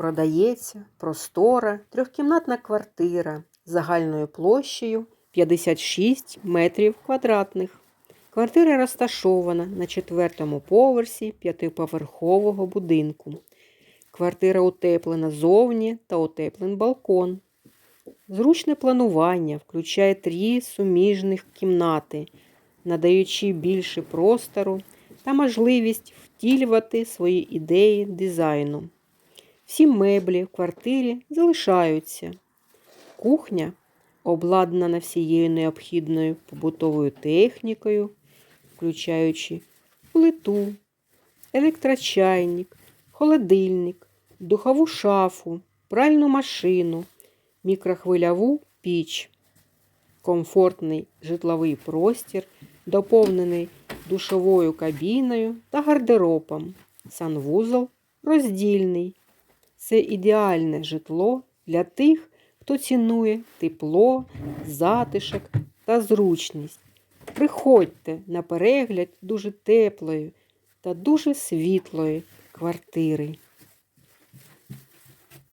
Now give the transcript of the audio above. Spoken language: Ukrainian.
Продається простора трьохкімнатна квартира загальною площею 56 метрів квадратних. Квартира розташована на четвертому поверсі п'ятиповерхового будинку. Квартира утеплена зовні та утеплений балкон. Зручне планування включає три суміжних кімнати, надаючи більше простору та можливість втілювати свої ідеї дизайну. Всі меблі в квартирі залишаються. Кухня обладнана всією необхідною побутовою технікою, включаючи плиту, електрочайник, холодильник, духову шафу, пральну машину, мікрохвильову піч. Комфортний житловий простір, доповнений душовою кабіною та гардеробом. Санвузол роздільний. Це ідеальне житло для тих, хто цінує тепло, затишок та зручність. Приходьте на перегляд дуже теплої та дуже світлої квартири.